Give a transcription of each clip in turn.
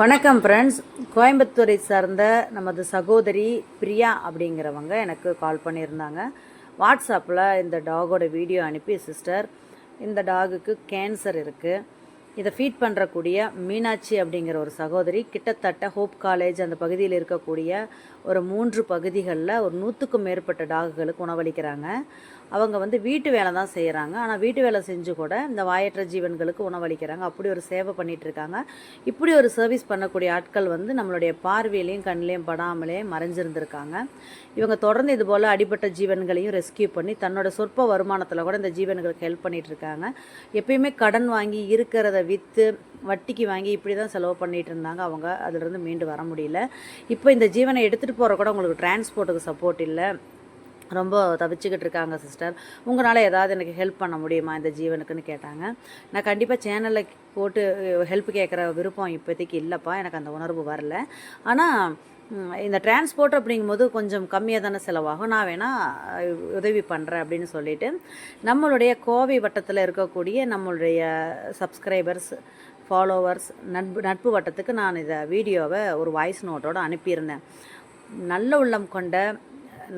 வணக்கம் ஃப்ரெண்ட்ஸ் கோயம்புத்தூரை சார்ந்த நமது சகோதரி பிரியா அப்படிங்கிறவங்க எனக்கு கால் பண்ணியிருந்தாங்க. வாட்ஸ்அப்பில் இந்த டாகோட வீடியோ அனுப்பி சிஸ்டர் இந்த டாகுக்கு கேன்சர் இருக்குது இதை ஃபீட் பண்ணுறக்கூடிய மீனாட்சி அப்படிங்கிற ஒரு சகோதரி கிட்டத்தட்ட ஹோப் காலேஜ் அந்த பகுதியில் இருக்கக்கூடிய ஒரு மூன்று பகுதிகளில் ஒரு நூற்றுக்கும் மேற்பட்ட டாகுகளுக்கு உணவளிக்கிறாங்க. அவங்க வந்து வீட்டு வேலை தான் செய்கிறாங்க ஆனால் வீட்டு வேலை செஞ்சு கூட இந்த வாயற்ற ஜீவன்களுக்கு உணவளிக்கிறாங்க. அப்படி ஒரு சேவை பண்ணிகிட்ருக்காங்க இப்படி ஒரு சர்வீஸ் பண்ணக்கூடிய ஆட்கள் வந்து நம்மளுடைய பார்வையிலையும் கண்ணிலையும் படாமலே மறைஞ்சிருந்திருக்காங்க. இவங்க தொடர்ந்து இது போல் அடிபட்ட ஜீவன்களையும் ரெஸ்கியூ பண்ணி தன்னோட சொற்ப வருமானத்தில் கூட இந்த ஜீவன்களுக்கு ஹெல்ப் பண்ணிகிட்ருக்காங்க இருக்காங்க. எப்பயுமே கடன் வாங்கி இருக்கிறத விற்று வட்டிக்கு வாங்கி இப்படி தான் செலவு பண்ணிட்டு இருந்தாங்க. அவங்க அதிலிருந்து மீண்டு வர முடியல. இப்போ இந்த ஜீவனை எடுத்துகிட்டு போகிற கூட உங்களுக்கு டிரான்ஸ்போர்ட்டுக்கு சப்போர்ட் இல்லை. ரொம்ப தவிச்சுக்கிட்டு இருக்காங்க சிஸ்டர் உங்களால் ஏதாவது எனக்கு ஹெல்ப் பண்ண முடியுமா இந்த ஜீவனுக்குன்னு கேட்டாங்க. நான் கண்டிப்பாக சேனலில் போட்டு ஹெல்ப் கேட்குற விருப்பம் இப்போதைக்கு இல்லைப்பா. எனக்கு அந்த உணர்வு வரல. ஆனால் இந்த டிரான்ஸ்போர்ட் அப்படிங்கும்போது கொஞ்சம் கம்மியாக தானே செலவாகும். நான் வேணால் உதவி பண்ணுறேன் அப்படின்னு சொல்லிட்டு நம்மளுடைய கோவை வட்டத்தில் இருக்கக்கூடிய நம்மளுடைய சப்ஸ்கிரைபர்ஸ் ஃபாலோவர்ஸ் நட்பு நட்பு வட்டத்துக்கு நான் இதை வீடியோவை ஒரு வாய்ஸ் நோட்டோடு அனுப்பியிருந்தேன். நல்ல உள்ளம் கொண்ட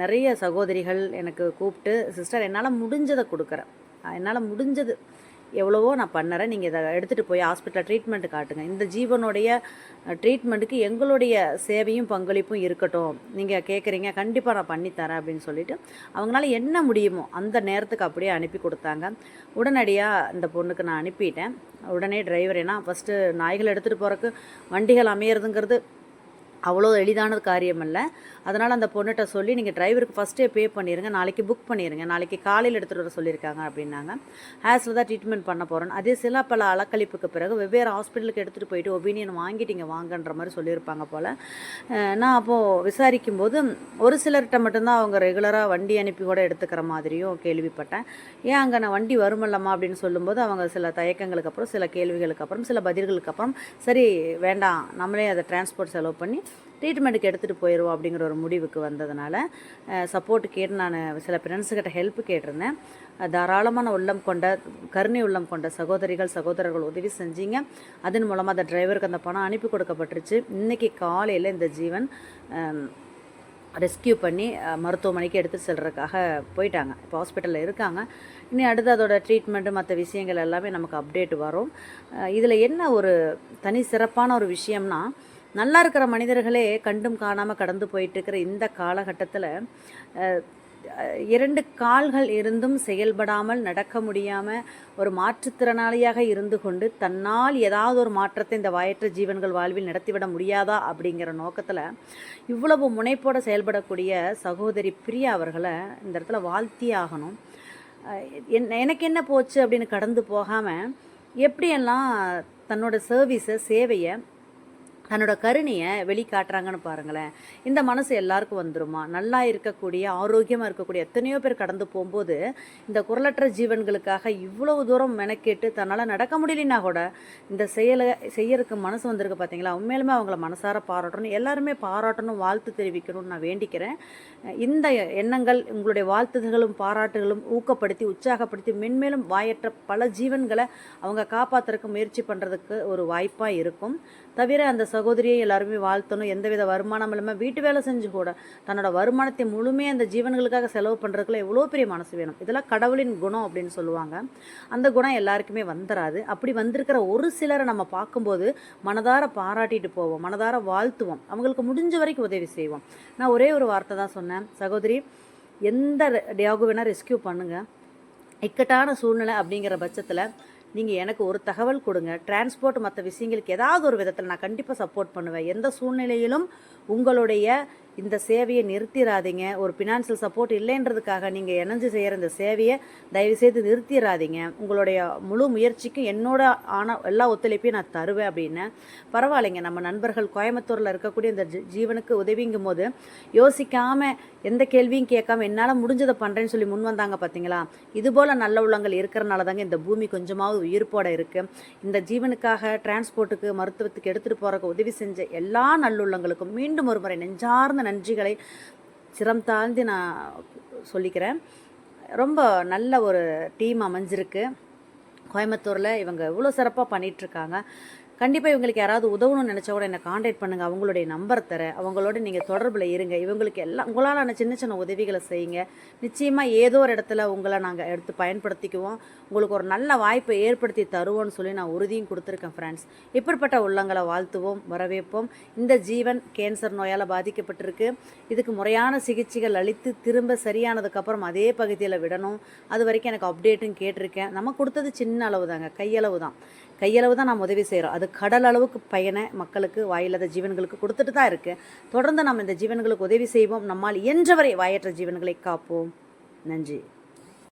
நிறைய சகோதரிகள் எனக்கு கூப்பிட்டு சிஸ்டர் என்னால் முடிஞ்சதை கொடுக்குறேன். என்னால் முடிஞ்சது. எவ்வளவோ நான் பண்ணுறேன். நீங்கள் இதை எடுத்துகிட்டு போய் ஹாஸ்பிட்டலில் ட்ரீட்மெண்ட் காட்டுங்க. இந்த ஜீவனுடைய ட்ரீட்மெண்ட்டுக்கு எங்களுடைய சேவையும் பங்களிப்பும் இருக்கட்டும். நீங்கள் கேட்குறீங்க கண்டிப்பாக நான் பண்ணித்தரேன் அப்படின்னு சொல்லிட்டு அவங்களால என்ன முடியுமோ அந்த நேரத்துக்கு அப்படியே அனுப்பி கொடுத்தாங்க. உடனடியாக இந்த பொண்ணுக்கு நான் அனுப்பிட்டேன். உடனே டிரைவர் ஏன்னா ஃபஸ்ட்டு நாய்கள் எடுத்துகிட்டு போகிறக்கு வண்டிகள் அமையிறதுங்கிறது அவ்வளோ எளிதானது காரியம் இல்லை அதனால் அந்த பொண்ணுகிட்ட சொல்லி நீங்கள் டிரைவருக்கு ஃபஸ்ட்டே பே பண்ணிடுங்க நாளைக்கு புக் பண்ணிடுங்க நாளைக்கு காலையில் எடுத்துகிட்டு வர சொல்லியிருக்காங்க அப்படின்னாங்க. ஹேஸில் தான் ட்ரீட்மெண்ட் பண்ண போகிறேன் அதே சில பல அலக்கழிப்புக்கு பிறகு வெவ்வேறு ஹாஸ்பிட்டலுக்கு எடுத்துகிட்டு போயிட்டு ஒபீனியன் வாங்கிட்டீங்க வாங்கன்ற மாதிரி சொல்லியிருப்பாங்க போல். நான் அப்போது விசாரிக்கும் போது ஒரு சிலர்கிட்ட மட்டும்தான் அவங்க ரெகுலராக வண்டி அனுப்பி கூட எடுத்துக்கிற மாதிரியும் கேள்விப்பட்டேன். ஏன் அங்கே நான் வண்டி வருமல்லம்மா? அப்படின்னு சொல்லும்போது அவங்க சில தயக்கங்களுக்கு அப்புறம் சில கேள்விகளுக்கு அப்புறம் சில பதில்களுக்கு அப்புறம் சரி வேண்டாம் நம்மளே அதை டிரான்ஸ்போர்ட் செலவு பண்ணி ட்ரீட்மெண்ட்டுக்கு எடுத்துகிட்டு போயிடுவோம் அப்படிங்கிற ஒரு முடிவுக்கு வந்ததுனால சப்போர்ட் கேட்டு நான் சில ஃப்ரெண்ட்ஸுக்கிட்ட ஹெல்ப் கேட்டிருந்தேன். தாராளமான உள்ளம் கொண்ட கருணை உள்ளம் கொண்ட சகோதரிகள் சகோதரர்கள் உதவி செஞ்சீங்க. அதன் மூலமாக அந்த டிரைவருக்கு அந்த பணம் அனுப்பி கொடுக்கப்பட்டுருச்சு. இன்றைக்கி காலையில் இந்த ஜீவன் ரெஸ்கியூ பண்ணி மருத்துவமனைக்கு எடுத்து செல்றதுக்காக போயிட்டாங்க. இப்போ ஹாஸ்பிட்டலில் இருக்காங்க. இனி அடுத்து அதோட ட்ரீட்மெண்ட்டு மற்ற விஷயங்கள் எல்லாமே நமக்கு அப்டேட் வரும். இதில் என்ன ஒரு தனி சிறப்பான ஒரு விஷயம்னா நல்லா இருக்கிற மனிதர்களே கண்டும் காணாமல் கடந்து போயிட்டுருக்கிற இந்த காலகட்டத்தில் இரண்டு கால்கள் இருந்தும் செயல்படாமல் நடக்க முடியாமல் ஒரு மாற்றுத்திறனாளியாக இருந்து கொண்டு தன்னால் ஏதாவது ஒரு மாற்றத்தை இந்த வாயற்ற ஜீவன்கள் வாழ்வில் நடத்திவிட முடியாதா அப்படிங்கிற நோக்கத்தில் இவ்வளவு முனைப்போடு செயல்படக்கூடிய சகோதரி பிரியா அவர்களை இந்த இடத்துல வாழ்த்தியே ஆகணும். என் எனக்கு என்ன போச்சு அப்படின்னு கடந்து போகாமல் எப்படியெல்லாம் தன்னோட சர்வீஸை சேவையை தன்னோட கருணையை வெளிக்காட்டுறாங்கன்னு பாருங்களேன். இந்த மனசு எல்லாருக்கும் வந்துருமா? நல்லா இருக்கக்கூடிய ஆரோக்கியமாக இருக்கக்கூடிய எத்தனையோ பேர் கடந்து போகும்போது இந்த குரலற்ற ஜீவன்களுக்காக இவ்வளவு தூரம் மெனக்கேட்டு தன்னால் நடக்க முடியலனா கூட இந்த செயலை செய்யறதுக்கு மனசு வந்திருக்கு பார்த்தீங்களா உண்மையிலுமே அவங்கள மனசார பாராட்டணும் எல்லாருமே பாராட்டணும் வாழ்த்து தெரிவிக்கணும்னு நான் வேண்டிக்கிறேன். இந்த எண்ணங்கள் உங்களுடைய வாழ்த்துதல்களும் பாராட்டுகளும் ஊக்கப்படுத்தி உற்சாகப்படுத்தி மென்மேலும் வாயற்ற பல ஜீவன்களை அவங்க காப்பாற்றுறதுக்கு முயற்சி பண்ணுறதுக்கு ஒரு வாய்ப்பாக இருக்கும். தவிர அந்த சகோதரியை எல்லாருமே வாழ்த்தணும் எந்தவித வருமானம் இல்லாமல் வீட்டு வேலை செஞ்சு கூட தன்னோட வருமானத்தை முழுமையாக அந்த ஜீவன்களுக்காக செலவு பண்ணுறதுக்குள்ள எவ்வளோ பெரிய மனசு வேணும். இதெல்லாம் கடவுளின் குணம் அப்படின்னு சொல்லுவாங்க. அந்த குணம் எல்லாருக்குமே வந்துடாது அப்படி வந்திருக்கிற ஒரு சிலரை நம்ம பார்க்கும்போது மனதார பாராட்டிட்டு போவோம் மனதார வாழ்த்துவோம். அவங்களுக்கு முடிஞ்ச வரைக்கும் உதவி செய்வோம். நான் ஒரே ஒரு வார்த்தை தான் சொன்னேன். சகோதரி எந்த டியாகு வேணால் ரெஸ்கியூ பண்ணுங்கள் இக்கட்டான சூழ்நிலை அப்படிங்கிற பட்சத்தில் நீங்கள் எனக்கு ஒரு தகவல் கொடுங்க. டிரான்ஸ்போர்ட் மற்ற விஷயங்களுக்கு ஏதாவது ஒரு விதத்தில் நான் கண்டிப்பாக சப்போர்ட் பண்ணுவேன். எந்த சூழ்நிலையிலும் உங்களுடைய இந்த சேவையை நிறுத்திடாதீங்க ஒரு ஃபினான்ஷியல் சப்போர்ட் இல்லைன்றதுக்காக நீங்கள் இணைஞ்சு செய்கிற இந்த சேவையை தயவுசெய்து நிறுத்திடாதீங்க உங்களுடைய முழு முயற்சிக்கும் என்னோட ஆன எல்லா ஒத்துழைப்பையும் நான் தருவேன் அப்படின்னு. பரவாயில்லைங்க. நம்ம நண்பர்கள் கோயம்புத்தூரில் இருக்கக்கூடிய இந்த ஜீவனுக்கு உதவிங்கும் போது யோசிக்காமல் எந்த கேள்வியும் கேட்காம என்னால் முடிஞ்சதை பண்ணுறேன்னு சொல்லி முன் வந்தாங்க பார்த்தீங்களா இதுபோல் நல்ல உள்ளங்கள் இருக்கிறனால தாங்க இந்த பூமி கொஞ்சமாவது உயிர்ப்போடு இருக்குது இந்த ஜீவனுக்காக டிரான்ஸ்போர்ட்டுக்கு மருத்துவத்துக்கு எடுத்துகிட்டு போகிறக்கு உதவி செஞ்ச எல்லா நல்லுள்ளங்களுக்கும் மீண்டும் ஒரு முறை நெஞ்சார்ந்த நன்றிகளை சிரம் தாழ்ந்து நான் சொல்லிக்கிறேன். ரொம்ப நல்ல ஒரு டீம் அமைஞ்சிருக்கு. கோயம்புத்தூரில் இவங்க இவ்வளோ சிறப்பாக பண்ணிகிட்ருக்காங்க கண்டிப்பாக இவங்களுக்கு யாராவது உதவணும்னு நினச்சா கூட என்னை காண்டாக்ட் பண்ணுங்கள் அவங்களுடைய நம்பர் தர அவங்களோட நீங்கள் தொடர்பில் இருங்க. இவங்களுக்கு எல்லாம் உங்களாலான சின்ன சின்ன உதவிகளை செய்யுங்க. நிச்சயமாக ஏதோ ஒரு இடத்துல உங்களை நாங்கள் எடுத்து பயன்படுத்திக்குவோம். உங்களுக்கு ஒரு நல்ல வாய்ப்பை ஏற்படுத்தி தருவோம்னு சொல்லி நான் உறுதியும் கொடுத்துருக்கேன் ஃப்ரெண்ட்ஸ் இப்படிப்பட்ட உள்ளங்களை வாழ்த்துவோம் வரவேற்போம். இந்த ஜீவன் கேன்சர் நோயால் பாதிக்கப்பட்டிருக்கு. இதுக்கு முறையான சிகிச்சைகள் அளித்து திரும்ப சரியானதுக்கப்புறம் அதே பகுதியில் விடணும். அது வரைக்கும் எனக்கு அப்டேட்டும் கேட்டிருக்கேன். நம்ம கொடுத்தது சின்ன அளவு தாங்க கையளவு தான் கையளவு தான் நான் உதவி செய்கிறோம் அது கடல் அளவுக்கு பயனை மக்களுக்கு வாயில்லாத ஜீவன்களுக்கு கொடுத்துட்டு தான் இருக்குது தொடர்ந்து நம்ம இந்த ஜீவன்களுக்கு உதவி செய்வோம். நம்மால் இயன்றவரை வாயற்ற ஜீவன்களை காப்போம். நன்றி.